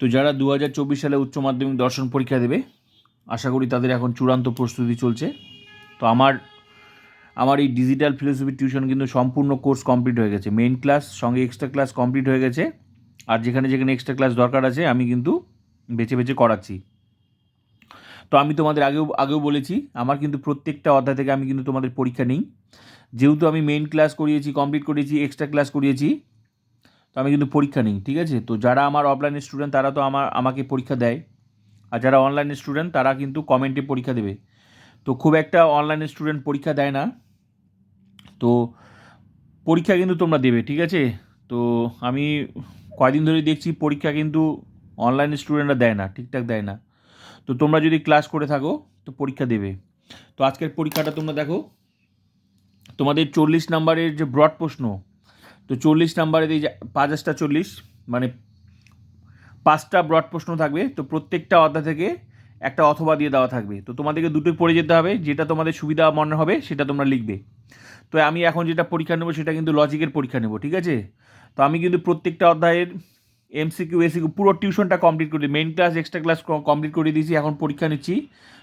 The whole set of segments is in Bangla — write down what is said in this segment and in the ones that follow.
তো যারা দু হাজার চব্বিশ সালে উচ্চ মাধ্যমিক দর্শন পরীক্ষা দেবে, আশা করি তাদের এখন চূড়ান্ত প্রস্তুতি চলছে। তো আমার আমার এই ডিজিটাল ফিলোসফি টিউশন কিন্তু সম্পূর্ণ কোর্স কমপ্লিট হয়ে গেছে। মেইন ক্লাস সঙ্গে এক্সট্রা ক্লাস কমপ্লিট হয়ে গেছে। আর যেখানে যেখানে এক্সট্রা ক্লাস দরকার আছে, আমি কিন্তু বেছে বেছে করাচ্ছি। তো আমি তোমাদের আগেও আগেও বলেছি, আমার কিন্তু প্রত্যেকটা অধ্যায় থেকে আমি কিন্তু তোমাদের পরীক্ষা নিই। যেহেতু আমি মেইন ক্লাস করিয়েছি কমপ্লিট করিয়েছি এক্সট্রা ক্লাস করিয়েছি আমি কিন্তু পরীক্ষা নিই, ঠিক আছে? তো যারা আমার অফলাইনের স্টুডেন্ট তারা তো আমার, আমাকে পরীক্ষা দেয়। আর যারা অনলাইনের স্টুডেন্ট তারা কিন্তু কমেন্টে পরীক্ষা দেবে। তো খুব একটা অনলাইনের স্টুডেন্ট পরীক্ষা দেয় না। তো পরীক্ষা কিন্তু তোমরা দেবে, ঠিক আছে? তো আমি কয়দিন ধরে দেখছি পরীক্ষা কিন্তু অনলাইনের স্টুডেন্টরা দেয় না, ঠিকঠাক দেয় না। তো তোমরা যদি ক্লাস করে থাকো, তো পরীক্ষা দেবে। তো আজকের পরীক্ষাটা তোমরা দেখো। তোমাদের চল্লিশ নাম্বারের যে ব্রড প্রশ্ন তো চল্লিশ নাম্বারের এই যে পাঁচ হাজারটা চল্লিশ মানে পাঁচটা ব্রড প্রশ্ন থাকবে, তো প্রত্যেকটা অধ্যায় থেকে একটা অথবা দিয়ে দেওয়া থাকবে। তো তোমাদেরকে দুটোই পড়ে যেতে হবে, যেটা তোমাদের সুবিধা মনে হবে সেটা তোমরা লিখবে। তো আমি এখন যেটা পরীক্ষা নেব সেটা কিন্তু লজিকের পরীক্ষা নেব, ঠিক আছে? তো আমি কিন্তু প্রত্যেকটা অধ্যায়ের এমসিকিউ এসিকিউ পুরো টিউশনটা কমপ্লিট করে main class extra class complete করে দিয়েছি, এখন পরীক্ষা নিচ্ছি।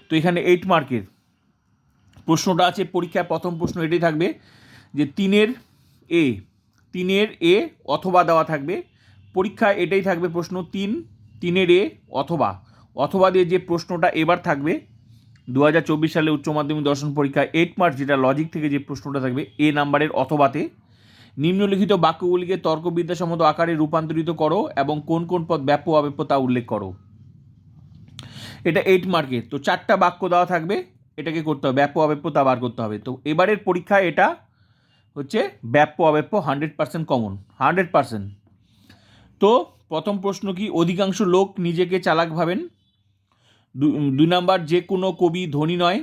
তো এখানে এইট মার্কের প্রশ্নটা আছে, পরীক্ষায় প্রথম প্রশ্ন এটাই থাকবে যে তিনের এ তিনের এ অথবা দেওয়া থাকবে। পরীক্ষায় এটাই থাকবে প্রশ্ন তিন, তিনের এ অথবা। অথবা দিয়ে যে প্রশ্নটা এবার থাকবে দু হাজার চব্বিশ সালে উচ্চ মাধ্যমিক দর্শন পরীক্ষা এইট মার্চ যেটা লজিক থেকে যে প্রশ্নটা থাকবে, এ নাম্বারের অথবাতে নিম্নলিখিত বাক্যগুলিকে তর্কবিদ্যাসম্মত আকারে রূপান্তরিত করো এবং কোন কোন পদ ব্যাপ্য অব্যাপ্য তা উল্লেখ করো। এটা এইট মার্কের তো চারটা বাক্য দেওয়া থাকবে, এটাকে করতে হবে ব্যাপ্য অব্যাপ্য তা বার করতে হবে। তো এবারের পরীক্ষায় এটা হচ্ছে ব্যাপ্য অব্যাপ্য hundred percent common hundred percent তো প্রথম প্রশ্ন কি, অধিকাংশ লোক নিজেকে চালাক ভাবেন? দুই নাম্বার, যে কোনো কবি ধনী নয়।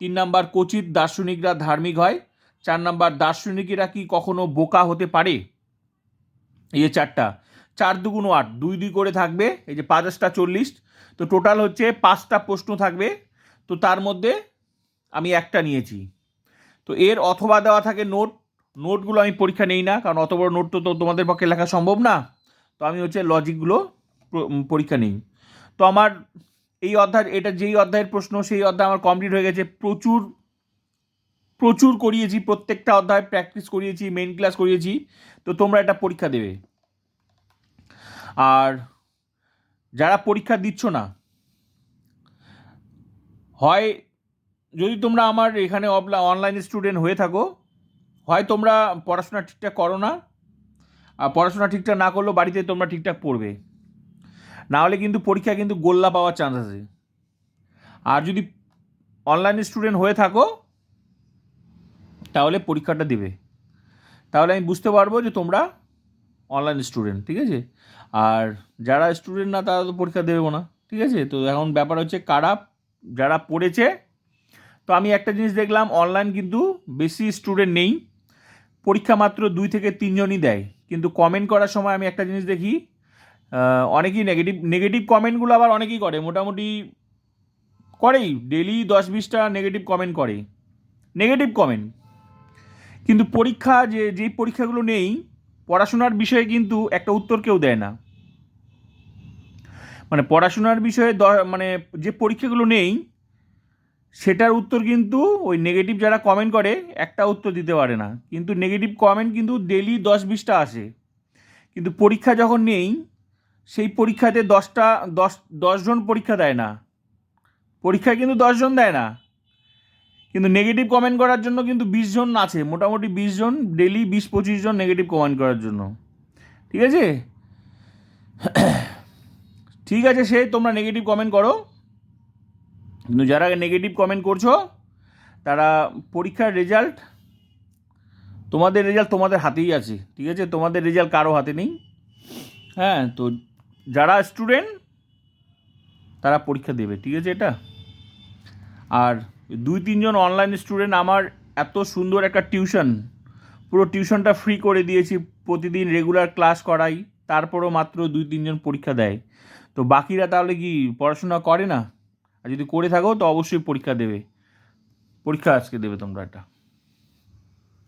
তিন নাম্বার, কচিত দার্শনিকরা ধার্মিক হয়। চার নাম্বার, দার্শনিকেরা কি কখনো বোকা হতে পারে? এই যে চারটা, চার দুগুণ আট, দুই দুই করে থাকবে, এই যে পাঁচটা চল্লিশ। তো টোটাল হচ্ছে পাঁচটা প্রশ্ন থাকবে। তো তার মধ্যে আমি একটা নিয়েছি। তো এর অথবা দেওয়া থাকে নোট নোটগুলো আমি পরীক্ষা নেই না, কারণ অত বড় নোট তো তোমাদের পক্ষে লেখা সম্ভব না। তো আমি হচ্ছে লজিকগুলো পরীক্ষা নেই। তো আমার এই অধ্যায়, এটা যেই অধ্যায়ের প্রশ্ন, সেই অধ্যায় আমার কমপ্লিট হয়ে গেছে। প্রচুর প্রচুর করিয়েছি, প্রত্যেকটা অধ্যায় প্র্যাকটিস করিয়েছি মেন ক্লাস করিয়েছি। তো তোমরা এটা পরীক্ষা দেবে। আর যারা পরীক্ষা দিচ্ছ না, হয় যদি তোমরা আমার এখানে অফলা অনলাইন স্টুডেন্ট হয়ে থাকো হয় তোমরা পড়াশোনা ঠিকঠাক করো না, আর পড়াশোনা ঠিকঠাক না করলেও বাড়িতে তোমরা ঠিকঠাক পড়বে। না হলে কিন্তু পরীক্ষা কিন্তু গোল্লা পাওয়ার চান্স আছে। আর যদি অনলাইন স্টুডেন্ট হয়ে থাকো, তাহলে পরীক্ষাটা দেবে। তাহলে আমি বুঝতে পারব যে তোমরা অনলাইন স্টুডেন্ট ঠিক আছে? আর যারা স্টুডেন্ট না, তারা তো পরীক্ষা দেবে না, ঠিক আছে? তো এখন ব্যাপার হচ্ছে কারা, যারা পড়েছে, তো আমি একটা জিনিস দেখলাম অনলাইন কিন্তু বেশি স্টুডেন্ট নেই। পরীক্ষা মাত্র দুই থেকে তিনজনই দেয়। কিন্তু কমেন্ট করার সময় আমি একটা জিনিস দেখি অনেকেই নেগেটিভ নেগেটিভ কমেন্টগুলো আবার অনেকেই করে, মোটামুটি করেই। ডেলি দশ বিশটা নেগেটিভ কমেন্ট করে। নেগেটিভ কমেন্ট কিন্তু পরীক্ষা যে, যেই পরীক্ষাগুলো নেই, পড়াশোনার বিষয়ে কিন্তু একটা উত্তর কেউ দেয় না। মানে পড়াশোনার বিষয়ে মানে যে পরীক্ষাগুলো নেই সেটার উত্তর কিন্তু ওই নেগেটিভ যারা কমেন্ট করে, একটা উত্তর দিতে পারে না। কিন্তু নেগেটিভ কমেন্ট কিন্তু ডেলি দশ বিশটা আসে। কিন্তু পরীক্ষা যখন নেই, সেই পরীক্ষাতে দশটা, দশ দশজন পরীক্ষা দেয় না। পরীক্ষায় কিন্তু দশজন দেয় না। কিন্তু নেগেটিভ কমেন্ট করার জন্য কিন্তু বিশ জন আছে। মোটামুটি বিশ জন ডেলি বিশ, পঁচিশ জন নেগেটিভ কমেন্ট করার জন্য। ঠিক আছে? ঠিক আছে, সে তোমরা নেগেটিভ কমেন্ট করো। কিন্তু যারা নেগেটিভ কমেন্ট করছ, তারা পরীক্ষার রেজাল্ট তোমাদের রেজাল্ট তোমাদের হাতেই আছে, ঠিক আছে? তোমাদের রেজাল্ট কারও হাতে নেই। হ্যাঁ তো যারা স্টুডেন্ট তারা পরীক্ষা দেবে, ঠিক আছে এটা? আর দুই তিনজন অনলাইন স্টুডেন্ট আমার এত সুন্দর একটা টিউশন পুরো টিউশনটা ফ্রি করে দিয়েছি, প্রতিদিন রেগুলার ক্লাস করাই, তারপরও মাত্র দুই তিনজন পরীক্ষা দেয়। তো বাকিরা তাহলে কি পড়াশোনা করে না? আর যদি করে থাকো তো অবশ্যই পরীক্ষা দেবে। পরীক্ষা আজকে দেবে তোমরা এটা